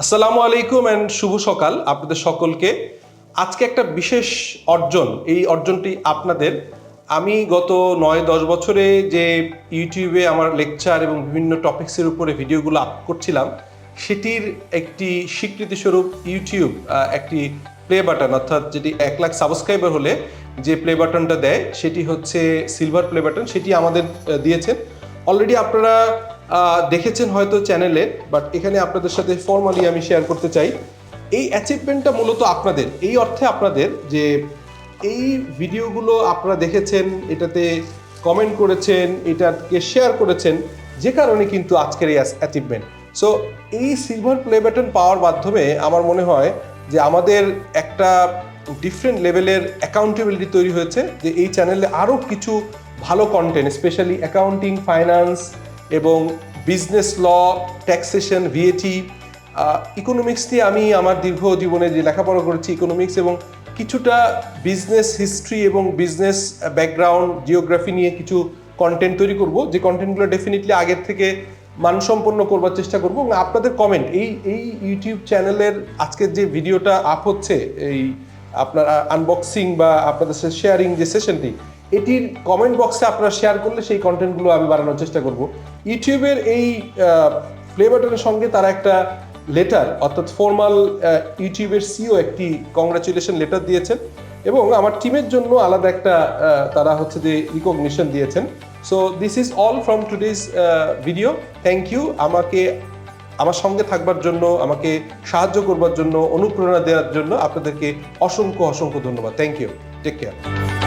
আসসালামু আলাইকুম অ্যান্ড শুভ সকাল আপনাদের সকলকে। আজকে একটা বিশেষ অর্জন এই অর্জনটি আপনাদের। আমি গত নয় দশ বছরে যে ইউটিউবে আমার লেকচার এবং বিভিন্ন টপিক্সের উপরে ভিডিওগুলো আপ করছিলাম সেটির একটি স্বীকৃতিস্বরূপ ইউটিউব একটি প্লে বাটন অর্থাৎ যেটি এক লাখ সাবস্ক্রাইবার হলে যে প্লে বাটনটা দেয় সেটি হচ্ছে সিলভার প্লে বাটন সেটি আমাদের আহ, দিয়েছেন অলরেডি আপনারা দেখেছেন হয়তো চ্যানেলে বাট এখানে আপনাদের সাথে ফর্মালি আমি শেয়ার করতে চাই। এই অ্যাচিভমেন্টটা মূলত আপনাদের, এই অর্থে আপনাদের যে এই ভিডিওগুলো আপনারা দেখেছেন, এটাতে কমেন্ট করেছেন, এটাকে শেয়ার করেছেন, যে কারণে কিন্তু আজকের এই অ্যাচিভমেন্ট সো এই সিলভার প্লে বাটন পাওয়ার মাধ্যমে আমার মনে হয় যে আমাদের একটা ডিফারেন্ট লেভেলের অ্যাকাউন্টেবিলিটি তৈরি হয়েছে, যে এই চ্যানেলে আরও কিছু ভালো কন্টেন্ট স্পেশালি অ্যাকাউন্টিং ফাইন্যান্স এবং business law taxation VAT economics নিয়ে আমি আমার দীর্ঘ জীবনে যে লেখাপড়া করেছি ইকোনমিক্স এবং কিছুটা বিজনেস হিস্ট্রি এবং বিজনেস ব্যাকগ্রাউন্ড জিওগ্রাফি নিয়ে কিছু কন্টেন্ট তৈরি করব। যে কন্টেন্টগুলো ডেফিনেটলি আগের থেকে মানসম্পন্ন করবার চেষ্টা করব এবং আপনাদের কমেন্ট এই এই ইউটিউব চ্যানেলের আজকের যে ভিডিওটা আপ হচ্ছে, এই আপনার আনবক্সিং বা আপনাদের শেয়ারিং যে সেশনটি এটির কমেন্ট বক্সে আপনারা শেয়ার করলে সেই কন্টেন্টগুলো আমি বাড়ানোর চেষ্টা করব। ইউটিউবের এই প্লে বাটনের সঙ্গে তারা একটা লেটার অর্থাৎ ফর্মাল ইউটিউবের সিও একটি কংগ্রাচুলেশন লেটার দিয়েছেন এবং আমার টিমের জন্য আলাদা একটা তারা হচ্ছে যে রিকগনিশন দিয়েছেন। So this is all from today's video thank you আমাকে, আমার সঙ্গে থাকবার জন্য, আমাকে সাহায্য করবার জন্য, অনুপ্রেরণা দেওয়ার জন্য আপনাদেরকে অসংখ্য অসংখ্য ধন্যবাদ। Thank you take care